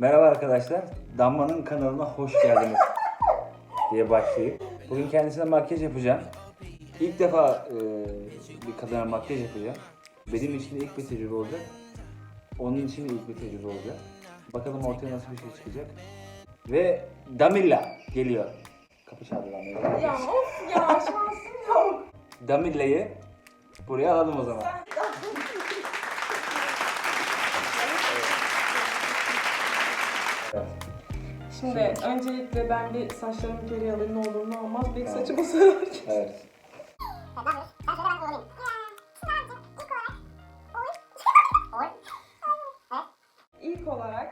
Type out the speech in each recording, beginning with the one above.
Merhaba arkadaşlar. Damla'nın kanalına hoş geldiniz diye başlayıp. Bugün kendisine makyaj yapacağım. İlk defa e, bir kadına makyaj yapacağım. Benim için de ilk bir tecrübe olacak. Onun için de ilk bir tecrübe olacak. Bakalım ortaya nasıl bir şey çıkacak. Ve Damilla geliyor. Kapı çaldı Damilla. Ya of ya şansım yok. Damilla'yı buraya alalım o zaman. Şimdi öncelikle ben bir saçlarımı geri alayım ne olur ne olmaz. Bir Tamam. saçımı sararken. Evet. İlk olarak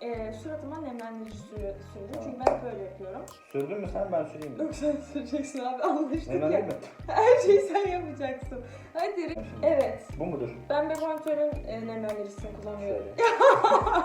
e, suratıma nemlendirici sürü, sürdüm. Tamam. Çünkü ben hep böyle yapıyorum. Sürdün mü sen ben süreyim mi? Yok sen süreceksin abi anlaştık Hemen ya. değil mi? Her şeyi sen yapacaksın. Hadi. Evet. Bu mudur? Ben Bevontör'ün e, nemlendiricisini kullanıyorum. Şöyle.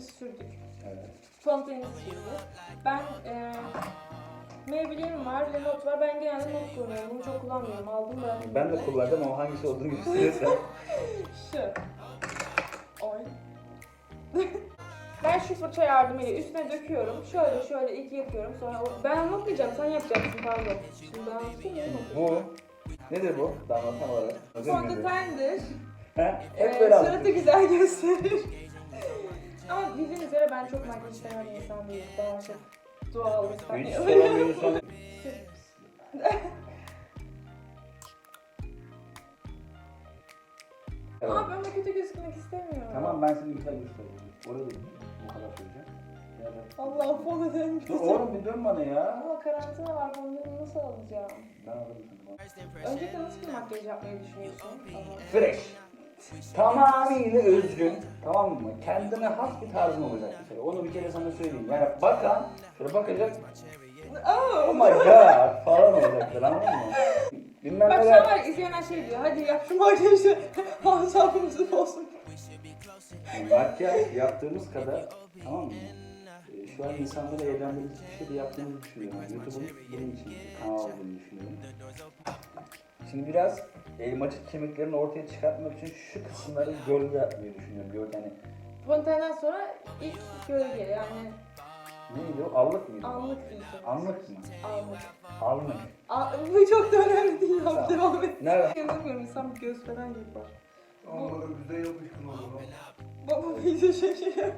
Nemlendiricimizi sürdük. Evet. Fontenimiz sürdük. Ben e, Maybelline var, Lenot var. Ben genelde not kullanıyorum. Bunu çok kullanmıyorum. Aldım da. Ben de kullandım ama hangisi olduğunu gösterirsen. Şu. Oy. ben şu fırça yardımıyla üstüne döküyorum. Şöyle şöyle ilk yapıyorum. Sonra o- ben anlatmayacağım. Sen yapacaksın pardon. Şimdi ben anlatayım bu. Nedir bu? Damla tam olarak. Fondötendir. He? Hep Ee, böyle suratı güzel gösterir. Ama bildiğiniz üzere ben çok makyaj seven bir insan değilim. Daha çok doğal insan Hiç değilim. soramıyorsan. Evet. Ama ben de kötü gözükmek istemiyorum. Tamam ben seni güzel göstereyim. Orada dur. Bu kadar söyleyeceğim. Allah fondöten Dur oğlum bir dön bana ya. Ama karantina var fondöteni nasıl alacağım? Ben alırım. Öncelikle nasıl bir makyaj yapmayı düşünüyorsun? Fresh. Tamamıyla özgün. Tamam mı? Kendine has bir tarzın olacak bir kere. Onu bir kere sana söyleyeyim. Yani bakan, şöyle bakacak. Oh my god falan olacaklar anladın mı? Bilmem Bak şu an neler. var izleyenler şey diyor. Hadi yap şu makyajı. Asabımızı bozsun. Makyaj yaptığımız kadar tamam mı? Ee, Şu an insanları eğlendirici bir şey de yaptığımızı düşünüyorum. YouTube'un bunun için bir kanal olduğunu düşünüyorum. Şimdi biraz elmacık kemiklerini ortaya çıkartmak için şu kısımları gölge yapmayı düşünüyorum. Gölge hani Fontenden sonra ilk gölge yani neydi o? Allık mıydı? anlık diyeceğim. Anlık mı? Anlık. Allık. Aa, bu çok da önemli değil. Tamam. Devam et. Nerede? Bir göz falan yapar. Ama güzel yapışkın olur. Baba bizi şaşırıyor.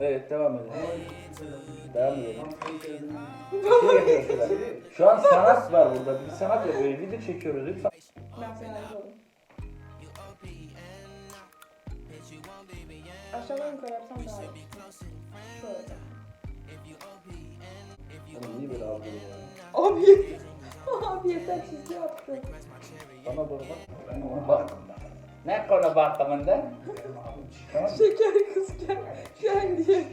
Evet devam edelim. Devam edelim. Şey şurada. Şu an sanat var burada. Bir sanat yapıyoruz. Video çekiyoruz lütfen. Ben seni arıyorum. Aşağıdan yukarı yapsam daha iyi. Şöyle. Oğlum niye böyle ağlıyor ya? Abi. Abi yeter çizgi yaptı. Bana doğru bak. Ben ona baktım. Ne konu bakımında? Şeker kız gel. Gel diye.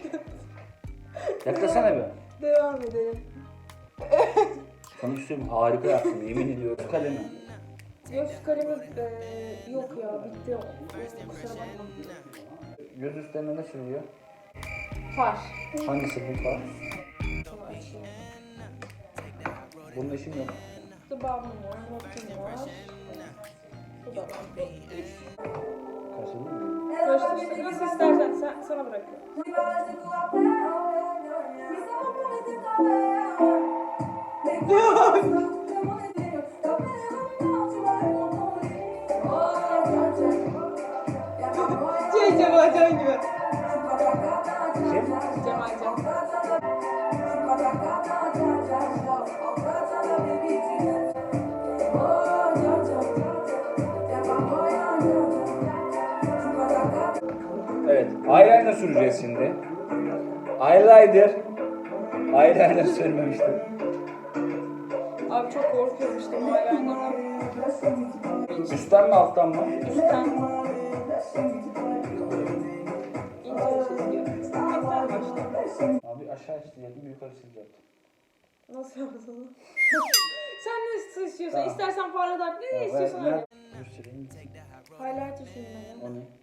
Yaklasana bir. Devam edelim. Söyleyeyim, harika yaptın yemin ediyorum. Kalemi. Yok şu kalemi e, yok ya bitti. Kusura bakma. Göz üstlerine ne sürüyor? Far. Hangisi bu var? Bunu açayım. Bunun işim yok. Dubağım var, notum var. Kaçırdın mı? Karıştır. Nasıl istersen sen, sana bırakıyorum. Şey süreceğiz şimdi. Eyeliner. Eyeliner sürmemiştim. Abi çok korkuyorum işte bu eyeliner'dan. Üstten mi alttan mı? Üstten. Abi aşağı çizecektim, yukarı çizecektim. Nasıl yapalım? Sen ne istiyorsun? Tamam. İstersen parlatak ne, ne istiyorsan öyle. Highlighter sürmeli. O ne?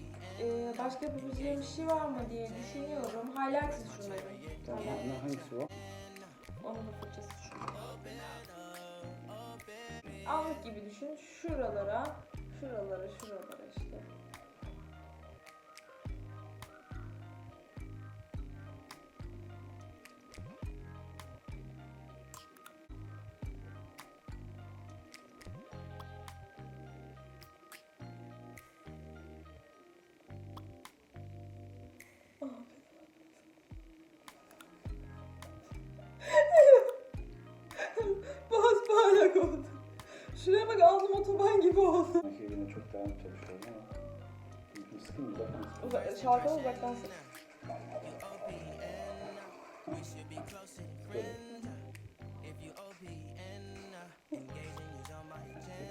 Ee, başka yapabileceğim bir şey var mı diye düşünüyorum. Highlighter sürmeli. Tamam, ne- hangisi o? Onun da fırçası şu. Allık gibi düşün. Şuralara, şuralara, şuralara işte. Çok daha çalışıyorum ama. Şimdi sıkayım mı? Bakın. Uza şarkı uzaktan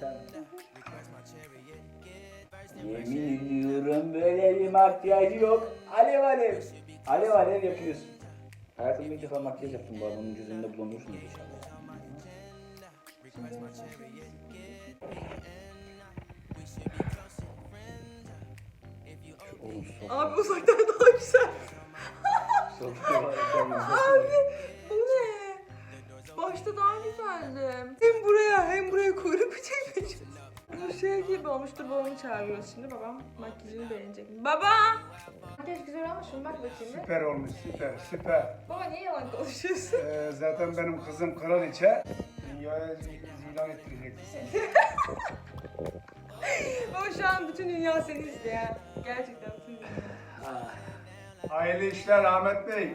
tane. Yemin ediyorum böyle bir makyaj yok. Alev alev. Alev alev yapıyorsun. Hayatımda ilk defa makyaj yaptım bu adamın yüzünde bulunursunuz inşallah. Oğlum. Abi uzaktan daha güzel. Abi bu ne? Başta daha güzeldi. Hem buraya hem buraya kuyruk çekmiş. Bu şey gibi olmuştu babamı çağırıyoruz şimdi babam makyajını beğenecek. Baba! Makyaj güzel olmuş mu bak bakayım bir. Süper olmuş süper süper. Baba niye yalan konuşuyorsun? Ee, zaten benim kızım kraliçe. Dünyaya ilan ettireceksin. Baba şu an bütün dünya seni izliyor. Gerçekten. Hayırlı işler Ahmet Bey.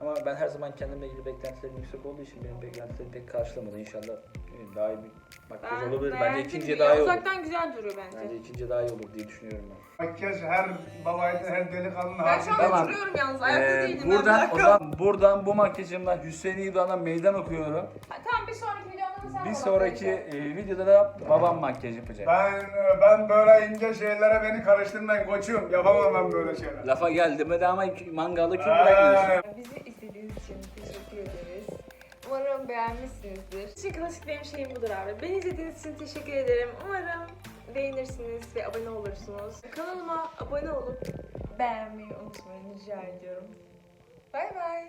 Ama ben her zaman kendimle ilgili beklentilerim yüksek olduğu için benim beklentilerim pek karşılamadı. İnşallah e, daha iyi bir makyaj ben olabilir. Bence beğendim ikinciye daha iyi olur. Uzaktan güzel duruyor bence. Bence ikinciye daha iyi olur diye düşünüyorum ben. Makyaj her babayda her delikanlının Ben şu an Tamam. oturuyorum yalnız ayakta Ee, değilim. ben, buradan bir o zaman buradan bu makyajımla Hüseyin İdoğan'a meydan okuyorum. Tamam bir sonraki sen Bir sonraki e, videoda da babam makyaj yapacak. Ben ben böyle ince şeylere beni karıştırmayın koçum. Yapamam ben böyle şeyler. Lafa geldi mi de ama mangalı kim bırakmıyorsun. Ee, Bizi izlediğiniz için teşekkür ederiz. Umarım beğenmişsinizdir. Çünkü klasik benim şeyim budur abi. Beni izlediğiniz için teşekkür ederim. Umarım beğenirsiniz ve abone olursunuz. Kanalıma abone olup beğenmeyi unutmayın rica ediyorum. Bay bay.